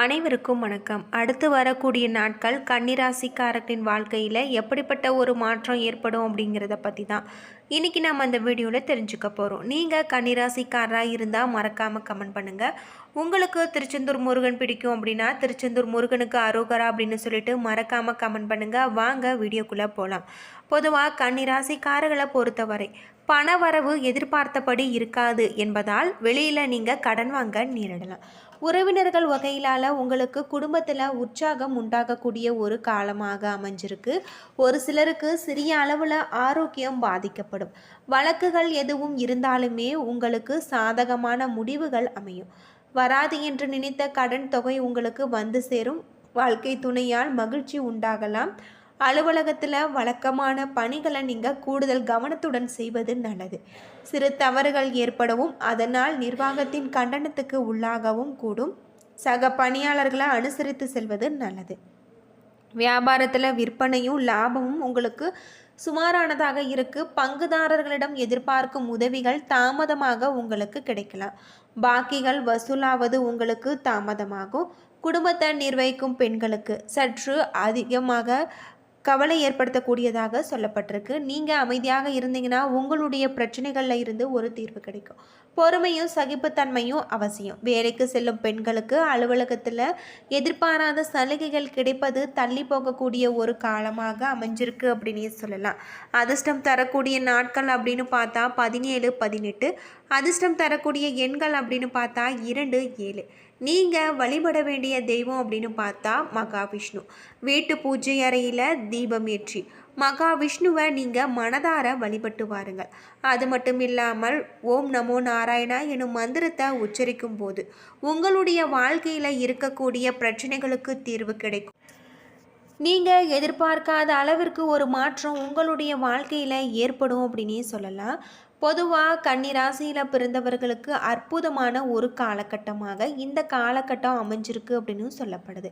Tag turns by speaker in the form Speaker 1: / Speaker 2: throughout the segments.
Speaker 1: அனைவருக்கும் வணக்கம். அடுத்து வரக்கூடிய நாட்கள் கன்னிராசிக்காரர்களின் வாழ்க்கையில் எப்படிப்பட்ட ஒரு மாற்றம் ஏற்படும் அப்படிங்கிறத பற்றி தான் இன்றைக்கி நம்ம அந்த வீடியோவில் தெரிஞ்சுக்க போகிறோம் நீங்கள் கன்னிராசிக்காரராக இருந்தால் மறக்காமல் கமெண்ட் பண்ணுங்கள் உங்களுக்கு திருச்செந்தூர் முருகன் பிடிக்கும் அப்படின்னா திருச்செந்தூர் முருகனுக்கு அரோகரா அப்படின்னு சொல்லிட்டு மறக்காமல் கமெண்ட் பண்ணுங்கள் வாங்க வீடியோக்குள்ளே போகலாம் பொதுவாக கன்னிராசிக்காரர்களை பொறுத்தவரை பணவரவு எதிர்பார்த்தபடி இருக்காது என்பதால் வெளியில் நீங்கள் கடன் வாங்க நேரிடலாம். உறவினர்கள் வகையிலால் உங்களுக்கு குடும்பத்தில் உற்சாகம் உண்டாகக்கூடிய ஒரு காலமாக அமைஞ்சிருக்கு. ஒரு சிலருக்கு சிறிய அளவில் ஆரோக்கியம் பாதிக்கப்படும். வழக்குகள் எதுவும் இருந்தாலுமே உங்களுக்கு சாதகமான முடிவுகள் அமையும். வராது என்று நினைத்த கடன் தொகை உங்களுக்கு வந்து சேரும். வாழ்க்கை துணையால் மகிழ்ச்சி உண்டாகலாம். அலுவலகத்தில் வழக்கமான பணிகளை நீங்கள் கூடுதல் கவனத்துடன் செய்வது நல்லது. சிறு தவறுகள் ஏற்படவும் அதனால் நிர்வாகத்தின் கண்டனத்துக்கு உள்ளாகவும் கூடும். சக பணியாளர்களை அனுசரித்து செல்வது நல்லது. வியாபாரத்தில் விற்பனையும் லாபமும் உங்களுக்கு சுமாரானதாக இருக்கு. பங்குதாரர்களிடம் எதிர்பார்க்கும் உதவிகள் தாமதமாக உங்களுக்கு கிடைக்கலாம். பாக்கிகள் வசூலாவது உங்களுக்கு தாமதமாகும். குடும்பத்தை நிர்வகிக்கும் பெண்களுக்கு சற்று அதிகமாக கவலை ஏற்படுத்தக்கூடியதாக சொல்லப்பட்டிருக்கு. நீங்கள் அமைதியாக இருந்தீங்கன்னா உங்களுடைய பிரச்சனைகளில் இருந்து ஒரு தீர்வு கிடைக்கும். பொறுமையும் சகிப்புத்தன்மையும் அவசியம். வேலைக்கு செல்லும் பெண்களுக்கு அலுவலகத்தில் எதிர்பாராத சலுகைகள் கிடைப்பது தள்ளி போகக்கூடிய ஒரு காலமாக அமைஞ்சிருக்கு அப்படின்னு சொல்லலாம். அதிர்ஷ்டம் தரக்கூடிய நாட்கள் அப்படின்னு பார்த்தா பதினேழு பதினெட்டு. அதிர்ஷ்டம் தரக்கூடிய எண்கள் அப்படின்னு பார்த்தா இரண்டு ஏழு. நீங்கள் வழிபட வேண்டிய தெய்வம் அப்படின்னு பார்த்தா மகாவிஷ்ணு. வீட்டு பூஜை அறையில் தீபம் ஏற்றி மகாவிஷ்ணுவை நீங்கள் மனதார வழிபட்டு வாருங்கள். அது மட்டும் இல்லாமல் ஓம் நமோ நாராயணா எனும் மந்திரத்தை உச்சரிக்கும் போது உங்களுடைய வாழ்க்கையில் இருக்கக்கூடிய பிரச்சனைகளுக்கு தீர்வு கிடைக்கும். நீங்கள் எதிர்பார்க்காத அளவிற்கு ஒரு மாற்றம் உங்களுடைய வாழ்க்கையில் ஏற்படும் அப்படின்னே சொல்லலாம். பொதுவாக கன்னிராசியில் பிறந்தவர்களுக்கு அற்புதமான ஒரு காலகட்டமாக இந்த காலகட்டம் அமைஞ்சிருக்கு அப்படின்னு சொல்லப்படுது.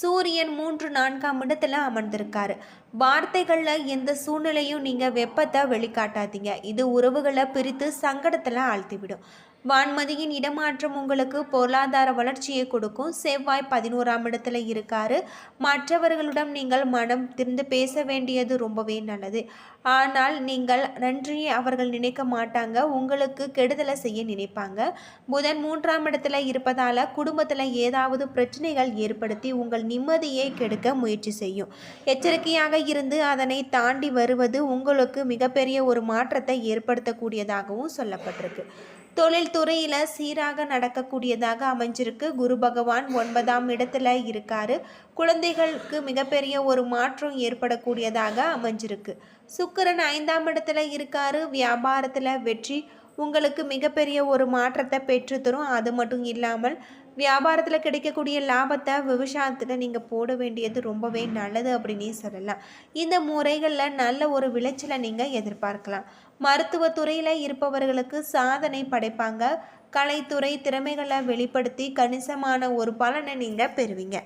Speaker 1: சூரியன் மூன்று நான்காம் இடத்துல அமர்ந்திருக்காரு. வார்த்தைகளில் எந்த சூழ்நிலையும் நீங்கள் வெப்பத்தை வெளிக்காட்டாதீங்க. இது உறவுகளை பிரித்து சங்கடத்தில் ஆழ்த்திவிடும். வான்மதியின் இடமாற்றம் உங்களுக்கு பொருளாதார வளர்ச்சியை கொடுக்கும். செவ்வாய் பதினோராம் இடத்துல இருக்காரு. மற்றவர்களிடம் நீங்கள் மனம் திறந்து பேச வேண்டியது ரொம்பவே நல்லது. ஆனால் நீங்கள் நன்றியை அவர்கள் நினைக்க மாட்டாங்க. உங்களுக்கு கெடுதலை செய்ய நினைப்பாங்க. புதன் மூன்றாம் இடத்துல இருப்பதால் குடும்பத்தில் ஏதாவது பிரச்சனைகள் ஏற்படுத்தி உங்கள் நிம்மதியை கெடுக்க முயற்சி செய்யும். எச்சரிக்கையாக இருந்து அதனை தாண்டி வருவது உங்களுக்கு மிகப்பெரிய ஒரு மாற்றத்தை ஏற்படுத்தக்கூடியதாகவும் சொல்லப்பட்டிருக்கு. தொழில்துறையில் சீராக நடக்கக்கூடியதாக அமைஞ்சிருக்கு. குரு பகவான் ஒன்பதாம் இடத்துல இருக்காரு. குழந்தைகளுக்கு மிகப்பெரிய ஒரு மாற்றம் ஏற்படக்கூடியதாக அமைஞ்சிருக்கு. சுக்கரன் ஐந்தாம் இடத்துல இருக்காரு. வியாபாரத்தில் வெற்றி உங்களுக்கு மிகப்பெரிய ஒரு மாற்றத்தை பெற்றுத்தரும். அது மட்டும் இல்லாமல் வியாபாரத்தில் கிடைக்கக்கூடிய லாபத்தை விவசாயத்தில் நீங்கள் போட வேண்டியது ரொம்பவே நல்லது அப்படின்னே சொல்லலாம். இந்த முறைகளில் நல்ல ஒரு விளைச்சலை நீங்கள் எதிர்பார்க்கலாம். மருத்துவத்துறையில் இருப்பவர்களுக்கு சாதனை படைப்பாங்க. கலைத்துறை திறமைகளை வெளிப்படுத்தி கணிசமான ஒரு பலனை நீங்கள் பெறுவீங்க.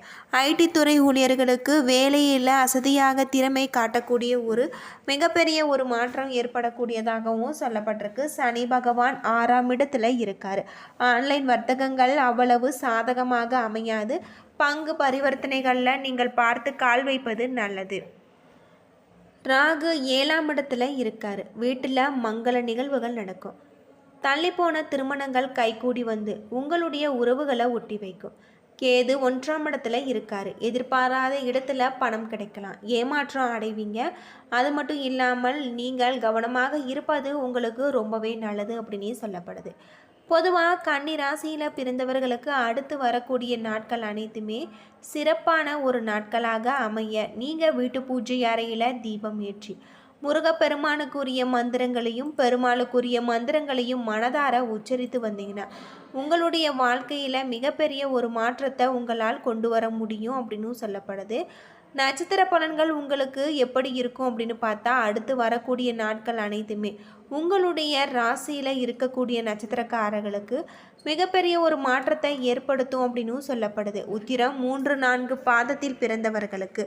Speaker 1: ஐடி துறை ஊழியர்களுக்கு வேலையில் அசதியாக திறமை காட்டக்கூடிய ஒரு மிகப்பெரிய ஒரு மாற்றம் ஏற்படக்கூடியதாகவும் சொல்லப்பட்டிருக்கு. சனி பகவான் ஆறாம் இடத்துல இருக்கார். ஆன்லைன் வர்த்தகங்கள் அவ்வளவு சாதகமாக அமையாது. பங்கு பரிவர்த்தனைகளில் நீங்கள் பார்த்து கால் வைப்பது நல்லது. ராகு ஏழாம் இடத்துல இருக்கார். வீட்டில் மங்கள நிகழ்வுகள் நடக்கும். தள்ளிப்போன திருமணங்கள் கைகூடி வந்து உங்களுடைய உறவுகளை ஒட்டி வைக்கும். கேது ஒன்றாம் இடத்துல இருக்கார். எதிர்பாராத இடத்துல பணம் கிடைக்கலாம். ஏமாற்றம் அடைவீங்க. அது மட்டும் இல்லாமல் நீங்கள் கவனமாக இருப்பது உங்களுக்கு ரொம்பவே நல்லது அப்படின்னு சொல்லப்படுது. பொதுவாக கன்னி ராசியில் பிறந்தவர்களுக்கு அடுத்து வரக்கூடிய நாட்கள் அனைத்துமே சிறப்பான ஒரு நாட்களாக அமைய நீங்கள் வீட்டு பூஜை அறையில் தீபம் ஏற்றி முருகப்பெருமானுக்குரிய மந்திரங்களையும் பெருமாளுக்குரிய மந்திரங்களையும் மனதார உச்சரித்து வந்தீங்கன்னா உங்களுடைய வாழ்க்கையில் மிகப்பெரிய ஒரு மாற்றத்தை உங்களால் கொண்டு வர முடியும் அப்படின்னு சொல்லப்படுது. நட்சத்திர பலன்கள் உங்களுக்கு எப்படி இருக்கும் அப்படின்னு பார்த்தா அடுத்து வரக்கூடிய நாட்கள் அனைத்துமே உங்களுடைய ராசியில் இருக்கக்கூடிய நட்சத்திரக்காரர்களுக்கு மிகப்பெரிய ஒரு மாற்றத்தை ஏற்படுத்தும் அப்படின்னும் சொல்லப்படுது. உத்திரம் மூன்று நான்கு பாதத்தில் பிறந்தவர்களுக்கு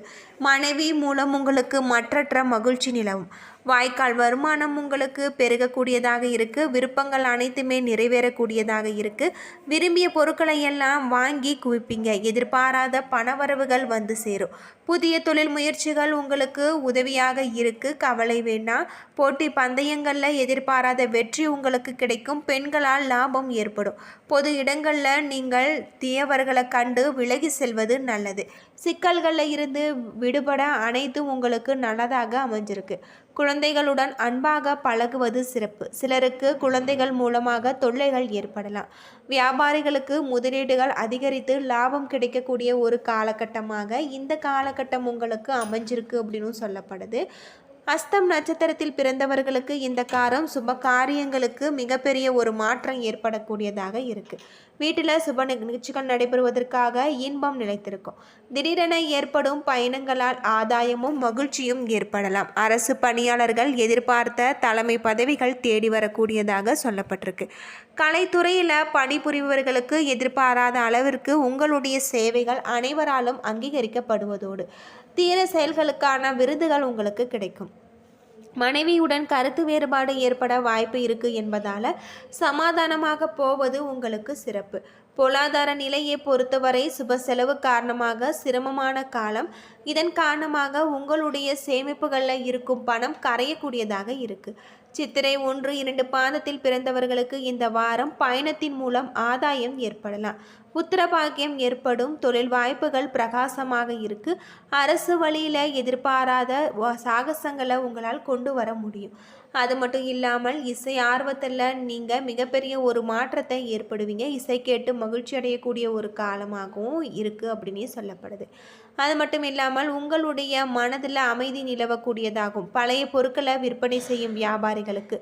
Speaker 1: மனைவி மூலம் உங்களுக்கு மற்றற்ற மகிழ்ச்சி நிலவும். வாய்க்கால் வருமானம் உங்களுக்கு பெருகக்கூடியதாக இருக்குது விருப்பங்கள் அனைத்துமே நிறைவேறக்கூடியதாக இருக்குது விரும்பிய பொருட்களை எல்லாம் வாங்கி குவிப்பீங்க. எதிர்பாராத பணவரவுகள் வந்து சேரும். புதிய தொழில் முயற்சிகள் உங்களுக்கு உதவியாக இருக்குது கவலை வேண்டாம். போட்டி பந்தயங்களில் எதிர்பாராத வெற்றி உங்களுக்கு கிடைக்கும். பெண்களால் லாபம் ஏற்படும். பொது இடங்களில் நீங்கள் தீயவர்களை கண்டு விலகி செல்வது நல்லது. சிக்கல்களில் இருந்து விடுபட அனைத்தும் உங்களுக்கு நல்லதாக அமைஞ்சிருக்கு. குழந்தைகளுடன் அன்பாக பழகுவது சிறப்பு. சிலருக்கு குழந்தைகள் மூலமாக தொல்லைகள் ஏற்படலாம். வியாபாரிகளுக்கு முதலீடுகள் அதிகரித்து லாபம் கிடைக்கக்கூடிய ஒரு காலகட்டமாக இந்த காலகட்டம் உங்களுக்கு அமைஞ்சிருக்கு அப்படின்னு சொல்லப்படுது. அஸ்தம் நட்சத்திரத்தில் பிறந்தவர்களுக்கு இந்த காரம் சுப காரியங்களுக்கு மிகப்பெரிய ஒரு மாற்றம் ஏற்படக்கூடியதாக இருக்குது வீட்டில் சுப நிகழ்ச்சிகள் நடைபெறுவதற்காக இன்பம் நிலைத்திருக்கும். திடீரென ஏற்படும் பயணங்களால் ஆதாயமும் மகிழ்ச்சியும் ஏற்படலாம். அரசு பணியாளர்கள் எதிர்பார்த்த தலைமை பதவிகள் தேடி வரக்கூடியதாக சொல்லப்பட்டிருக்கு. கலைத்துறையில் பணிபுரிபவர்களுக்கு எதிர்பாராத அளவிற்கு உங்களுடைய சேவைகள் அனைவராலும் அங்கீகரிக்கப்படுவதோடு தீர செயல்களுக்கான விருதுகள் உங்களுக்கு கிடைக்கும். மனைவியுடன் கருத்து வேறுபாடு ஏற்பட வாய்ப்பு இருக்கு என்பதால் சமாதானமாக போவது உங்களுக்கு சிறப்பு. பொருளாதார நிலையை பொறுத்தவரை சுப செலவு காரணமாக சிரமமான காலம். இதன் காரணமாக உங்களுடைய சேமிப்புகளில் இருக்கும் பணம் கரையக்கூடியதாக இருக்குது சித்திரை ஒன்று இரண்டு பாதத்தில் பிறந்தவர்களுக்கு இந்த வாரம் பயணத்தின் மூலம் ஆதாயம் ஏற்படலாம். உத்தரபாகியம் ஏற்படும் தொழில் வாய்ப்புகள் பிரகாசமாக இருக்கு. அரசு வழியில் எதிர்பாராத சாகசங்களை உங்களால் கொண்டு வர முடியும். அது மட்டும் இல்லாமல் இசை ஆர்வத்தில் நீங்கள் மிகப்பெரிய ஒரு மாற்றத்தை ஏற்படுவீங்க. இசை கேட்டு மகிழ்ச்சி அடையக்கூடிய ஒரு காலமாகவும் இருக்குது அப்படின்னே சொல்லப்படுது. அது மட்டும் இல்லாமல் உங்களுடைய மனதில் அமைதி நிலவக்கூடியதாகும். பழைய பொருட்களை விற்பனை செய்யும் வியாபாரிகளுக்கு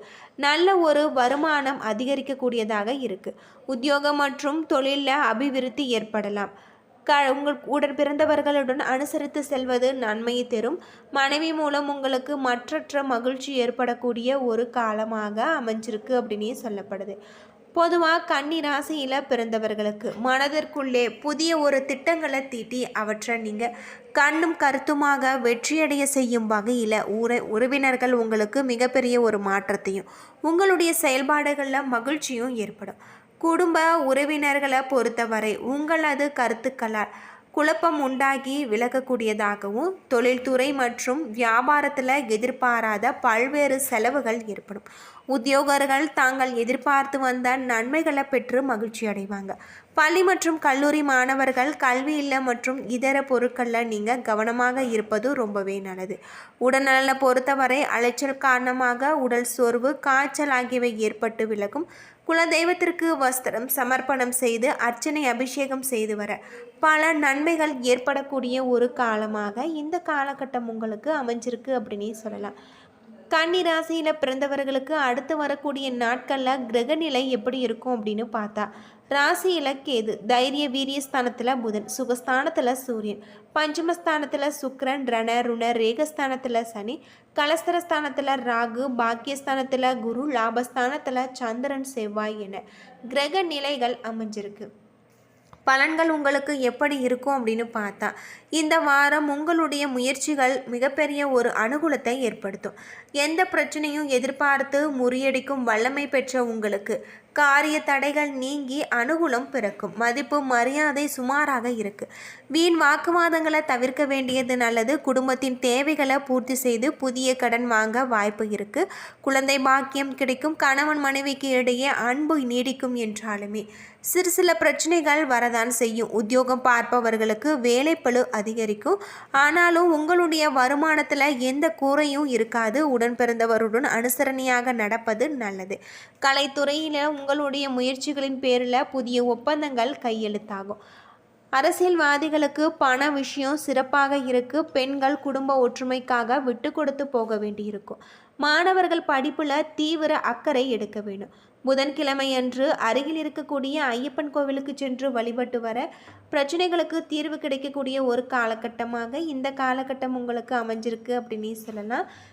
Speaker 1: நல்ல ஒரு வருமானம் அதிகரிக்கக்கூடியதாக இருக்குது உத்தியோகம் மற்றும் தொழிலில் அபிவிருத்தி ஏற்படலாம். க உங்கள் உடன் பிறந்தவர்களுடன் அனுசரித்து செல்வது நன்மையை தரும். மனைவி மூலம் உங்களுக்கு மற்றற்ற மகிழ்ச்சி ஏற்படக்கூடிய ஒரு காலமாக அமைஞ்சிருக்கு அப்படின்னே சொல்லப்படுது. பொதுவாக கன்னி ராசியில் பிறந்தவர்களுக்கு மனதிற்குள்ளே புதிய ஒரு திட்டங்களை தீட்டி அவற்றை நீங்கள் கண்ணும் கருத்துமாக வெற்றியடைய செய்யும் வகையில் உற உறவினர்கள் உங்களுக்கு மிகப்பெரிய ஒரு மாற்றத்தையும் உங்களுடைய செயல்பாடுகளில் மகிழ்ச்சியும் ஏற்படும். குடும்ப உறவினர்களை பொறுத்தவரை உங்களது கருத்துக்களால் குழப்பம் உண்டாகி விலகக்கூடியதாகவும் தொழில்துறை மற்றும் வியாபாரத்தில் எதிர்பாராத பல்வேறு செலவுகள் ஏற்படும். உத்தியோகர்கள் தாங்கள் எதிர்பார்த்து வந்த நன்மைகளை பெற்று மகிழ்ச்சி அடைவாங்க. பள்ளி மற்றும் கல்லூரி மாணவர்கள் கல்வி மற்றும் இதர பொருட்களில் நீங்கள் கவனமாக இருப்பது ரொம்பவே நல்லது. உடல்நலனை பொறுத்தவரை அலைச்சல் காரணமாக உடல் சோர்வு காய்ச்சல் ஆகியவை ஏற்பட்டு விலகும். குலதெய்வத்திற்கு வஸ்திரம் சமர்ப்பணம் செய்து அர்ச்சனை அபிஷேகம் செய்து வர. பல நன்மைகள் ஏற்படக்கூடிய ஒரு காலமாக இந்த காலகட்டம் உங்களுக்கு அமைஞ்சிருக்கு அப்படின்னே சொல்லலாம். கன்னி ராசியில் பிறந்தவர்களுக்கு அடுத்து வரக்கூடிய நாட்களில் கிரகநிலை எப்படி இருக்கும் அப்படின்னு பார்த்தா ராசியில் கேது தைரிய வீரியஸ்தானத்தில் புதன் சுகஸ்தானத்தில் சூரியன் பஞ்சமஸ்தானத்தில் சுக்கரன் ரண ருண ரேகஸ்தானத்தில் சனி கலஸ்தரஸ்தானத்தில் ராகு பாக்கியஸ்தானத்தில் குரு லாபஸ்தானத்தில் சந்திரன் செவ்வாய் என கிரக நிலைகள் அமைஞ்சிருக்கு. பலன்கள் உங்களுக்கு எப்படி இருக்கும் அப்படின்னு பார்த்தா இந்த வாரம் உங்களுடைய முயற்சிகள் மிகப்பெரிய ஒரு அனுகூலத்தை ஏற்படுத்தும். எந்த பிரச்சனையும் எதிர்பார்த்து முறியடிக்கும் வல்லமை பெற்ற உங்களுக்கு காரிய தடைகள் நீங்கி அனுகூலம் பிறக்கும். மதிப்பு மரியாதை சுமாராக இருக்கு. வீண் வாக்குவாதங்களை தவிர்க்க வேண்டியது நல்லது. குடும்பத்தின் தேவைகளை பூர்த்தி செய்து புதிய கடன் வாங்க வாய்ப்பு இருக்கு. குழந்தை பாக்கியம் கிடைக்கும். கணவன் மனைவிக்கு இடையே அன்பு நீடிக்கும் என்றாலுமே சிறு சில பிரச்சனைகள் வரதான் செய்யும். உத்தியோகம் பார்ப்பவர்களுக்கு வேலைப்பழு அதிகரிக்கும். ஆனாலும் உங்களுடைய வருமானத்தில் எந்த கூரையும் இருக்காது. உடன் பிறந்தவருடன் அனுசரணையாக நடப்பது நல்லது. கலைத்துறையில் உங்களுடைய முயற்சிகளின் பேரில் புதிய ஒப்பந்தங்கள் கையெழுத்தாகும். அரசியல்வாதிகளுக்கு பண விஷயம் சிறப்பாக இருக்கு. பெண்கள் குடும்ப ஒற்றுமைக்காக விட்டு கொடுத்து போக வேண்டியிருக்கும். மாணவர்கள் படிப்பில் தீவிர அக்கறை எடுக்க வேண்டும். புதன்கிழமை அன்று அருகில் இருக்கக்கூடிய ஐயப்பன் கோவிலுக்கு சென்று வழிபட்டு வர பிரச்சனைகளுக்கு தீர்வு கிடைக்கக்கூடிய ஒரு காலகட்டமாக இந்த காலகட்டம் உங்களுக்கு அமைஞ்சிருக்கு அப்படின்னு சொல்லலாம்.